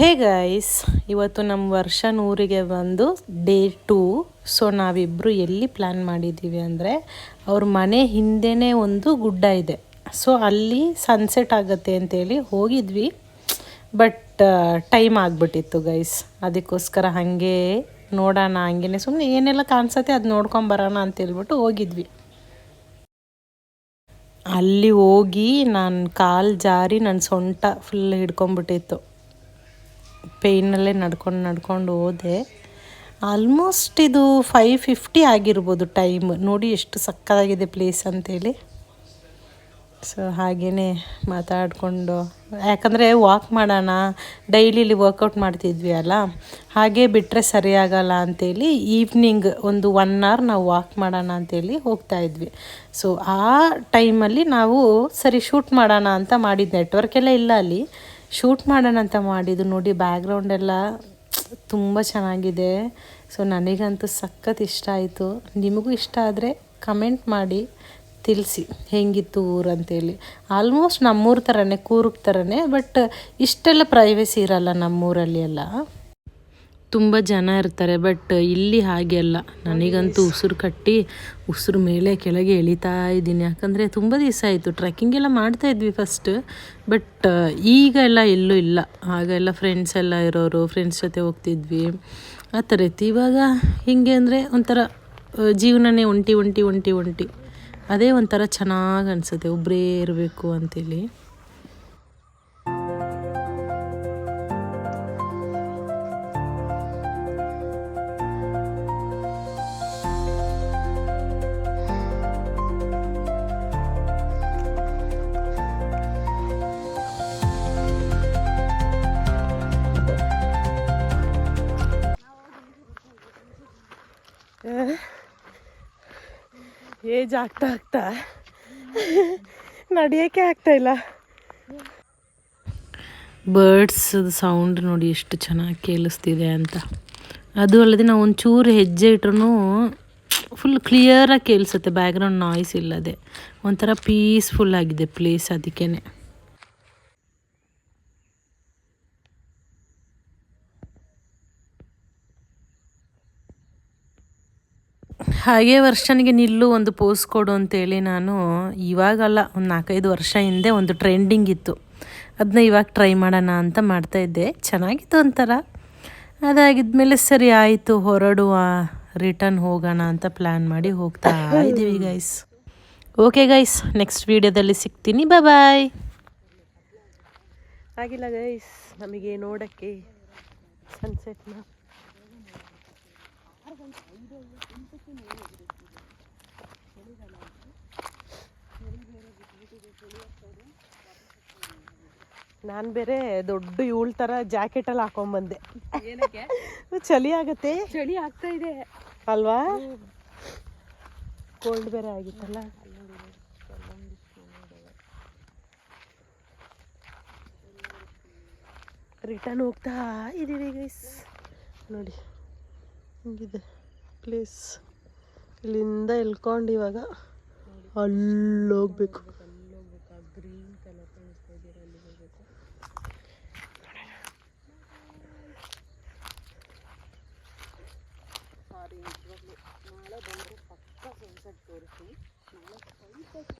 Hey guys ಇವತ್ತು ನಮ್ಮ ವರ್ಷ ನೂರಿಗೆ ಬಂದು ಡೇ ಟೂ ಸೊ ನಾವಿಬ್ಬರು ಎಲ್ಲಿ ಪ್ಲ್ಯಾನ್ ಮಾಡಿದ್ದೀವಿ ಅಂದರೆ ಅವ್ರ ಮನೆ ಹಿಂದೆನೇ ಒಂದು ಗುಡ್ಡ ಇದೆ. ಸೊ ಅಲ್ಲಿ ಸನ್ಸೆಟ್ ಆಗುತ್ತೆ ಅಂತೇಳಿ ಹೋಗಿದ್ವಿ. ಬಟ್ ಟೈಮ್ ಆಗಿಬಿಟ್ಟಿತ್ತು ಗೈಸ್ ಅದಕ್ಕೋಸ್ಕರ ಹಾಗೆ ನೋಡೋಣ, ಹಂಗೇನೆ ಸುಮ್ಮನೆ ಏನೆಲ್ಲ ಕಾಣಿಸತ್ತೆ ಅದು ನೋಡ್ಕೊಂಬರೋಣ ಅಂತ ಹೇಳ್ಬಿಟ್ಟು ಹೋಗಿದ್ವಿ. ಅಲ್ಲಿ ಹೋಗಿ ನಾನು ಕಾಲು ಜಾರಿ ನನ್ನ ಸೊಂಟ ಫುಲ್ ಹಿಡ್ಕೊಂಬಿಟ್ಟಿತ್ತು ಪೇಯ್ನಲ್ಲೇ ನಡ್ಕೊಂಡು ನಡ್ಕೊಂಡು ಹೋದೆ. ಆಲ್ಮೋಸ್ಟ್ ಇದು ಫೈವ್ ಫಿಫ್ಟಿ ಆಗಿರ್ಬೋದು ಟೈಮ್ ನೋಡಿ ಎಷ್ಟು ಸಕ್ಕತ್ತಾಗಿದೆ ಪ್ಲೇಸ್ ಅಂತೇಳಿ. ಸೊ ಹಾಗೆಯೇ ಮಾತಾಡಿಕೊಂಡು. ಯಾಕಂದರೆ ವಾಕ್ ಮಾಡೋಣ ಡೈಲಿಲಿ ವರ್ಕೌಟ್ ಮಾಡ್ತಿದ್ವಿ ಅಲ್ಲ? ಹಾಗೆ ಬಿಟ್ಟರೆ ಸರಿಯಾಗಲ್ಲ ಅಂತೇಳಿ ಈವ್ನಿಂಗ್ ಒಂದು ಒನ್ ಅವರ್ ನಾವು ವಾಕ್ ಮಾಡೋಣ ಅಂತೇಳಿ ಹೋಗ್ತಾ ಇದ್ವಿ. ಸೊ ಆ ಟೈಮಲ್ಲಿ ನಾವು ಸರಿ ಶೂಟ್ ಮಾಡೋಣ ಅಂತ ಮಾಡಿದ್ದು ನೆಟ್ವರ್ಕ್ ಎಲ್ಲ ಇಲ್ಲ ಅಲ್ಲಿ. ಶೂಟ್ ಮಾಡೋಣ ಅಂತ ಮಾಡಿದ್ದು ನೋಡಿ ಬ್ಯಾಕ್ಗ್ರೌಂಡ್ ಎಲ್ಲ ತುಂಬ ಚೆನ್ನಾಗಿದೆ. ಸೊ ನನಗಂತೂ ಸಖತ್ ಇಷ್ಟ ಆಯಿತು. ನಿಮಗೂ ಇಷ್ಟ ಆದರೆ ಕಮೆಂಟ್ ಮಾಡಿ, ತಿಳಿಸಿ ಹೆಂಗಿತ್ತು ಊರು ಅಂತೇಳಿ. ಆಲ್ಮೋಸ್ಟ್ ನಮ್ಮೂರ ಥರನೇ ಕೂರ್ಗ ಥರನೇ ಬಟ್ ಇಷ್ಟೆಲ್ಲ ಪ್ರೈವೇಸಿ ಇರಲ್ಲ ನಮ್ಮೂರಲ್ಲಿ ಎಲ್ಲ. ತುಂಬ ಜನ ಇರ್ತಾರೆ ಬಟ್ ಇಲ್ಲಿ ಹಾಗೆ ಅಲ್ಲ. ನನಗಂತೂ ಉಸಿರು ಕಟ್ಟಿ ಉಸಿರು ಮೇಲೆ ಕೆಳಗೆ ಎಳಿತಾ ಇದ್ದೀನಿ. ಯಾಕಂದರೆ ತುಂಬ ದಿವಸ ಆಯಿತು. ಟ್ರೆಕ್ಕಿಂಗ್ ಎಲ್ಲ ಮಾಡ್ತಾ ಇದ್ವಿ ಫಸ್ಟ್ ಬಟ್ ಈಗ ಎಲ್ಲ ಎಲ್ಲೂ ಇಲ್ಲ. ಆಗೆಲ್ಲ ಫ್ರೆಂಡ್ಸ್ ಎಲ್ಲ ಇರೋರು ಫ್ರೆಂಡ್ಸ್ ಜೊತೆ ಹೋಗ್ತಿದ್ವಿ. ಆ ಥರ ಇತ್ತು. ಇವಾಗ ಹಿಂಗೆ ಅಂದರೆ ಒಂಥರ ಜೀವನನೇ ಒಂಟಿ ಒಂಟಿ ಒಂಟಿ ಒಂಟಿ. ಅದೇ ಒಂಥರ ಚೆನ್ನಾಗಿ ಅನಿಸುತ್ತೆ. ಒಬ್ಬರೇ ಇರಬೇಕು ಅಂತೇಳಿ. ಏಜ್ ಆಗ್ತಾ ಆಗ್ತಾ. ನಡಿಯೋಕೆ ಆಗ್ತಾ ಇಲ್ಲ. ಬರ್ಡ್ಸ್ ಸೌಂಡ್ ನೋಡಿ ಎಷ್ಟು ಚೆನ್ನಾಗಿ ಕೇಳಿಸ್ತಿದೆ ಅಂತ. ಅದು ಅಲ್ಲದೆ ನಾವು ಒಂಚೂರು ಹೆಜ್ಜೆ ಇಟ್ರೂ ಫುಲ್ ಕ್ಲಿಯರಾಗಿ ಕೇಳಿಸುತ್ತೆ. ಬ್ಯಾಕ್ಗ್ರೌಂಡ್ ನಾಯ್ಸ್ ಇಲ್ಲದೆ. ಒಂಥರ ಪೀಸ್ಫುಲ್ ಆಗಿದೆ ಪ್ಲೇಸ್ ಅದಕ್ಕೇ ಹಾಗೆ ವರ್ಷನಿಗೆ ನಿಲ್ಲು ಒಂದು ಪೋಸ್ ಕೊಡು ಅಂತೇಳಿ ನಾನು ಇವಾಗಲ್ಲ ಒಂದು ನಾಲ್ಕೈದು ವರ್ಷ ಹಿಂದೆ ಒಂದು ಟ್ರೆಂಡಿಂಗ್ ಇತ್ತು. ಅದನ್ನ ಇವಾಗ ಟ್ರೈ ಮಾಡೋಣ ಅಂತ ಮಾಡ್ತಾ ಇದ್ದೆ. ಚೆನ್ನಾಗಿತ್ತು ಒಂಥರ. ಅದಾಗಿದ್ಮೇಲೆ ಸರಿ ಆಯಿತು, ಹೊರಡುವ ರಿಟರ್ನ್ ಹೋಗೋಣ ಅಂತ ಪ್ಲ್ಯಾನ್ ಮಾಡಿ ಹೋಗ್ತಾ ಇದ್ದೀವಿ ಗೈಸ್ ಓಕೆ ಗೈಸ್ ನೆಕ್ಸ್ಟ್ ವೀಡಿಯೋದಲ್ಲಿ ಸಿಗ್ತೀನಿ. ಬಾಯ್ ಬಾಯ್ ಆಗಿಲ್ಲ ಗೈಸ್ ನಮಗೆ ನೋಡೋಕ್ಕೆ ಸನ್ಸೆಟ್ನ ನಾನು ಬೇರೆ ದೊಡ್ಡ ಇವಳ ಥರ ಜಾಕೆಟಲ್ಲಿ ಏನಕ್ಕೆ? ಚಳಿ ಆಗತ್ತೆ? ಚಳಿ ಆಗ್ತಾ ಇದೆ. ಅಲ್ವಾ? ಕೋಲ್ಡ್ ಬೇರೆ ಆಗಿತ್ತಲ್ಲ. ರಿಟರ್ನ್ ಹೋಗ್ತಾ ಇದೀವಿ ಗೈಸ್ ನೋಡಿ. ಇದು ಪ್ಲೇಸ್ ಇಲ್ಲಿಂದ ಇಳ್ಕೊಂಡು ಇವಾಗ ಅಲ್ಲೋಗ್ಬೇಕು ನಾಳೆ ಬಂದರೆ ಪಕ್ಕ ಸನ್ಸೆಟ್ ತೋರಿಸಿ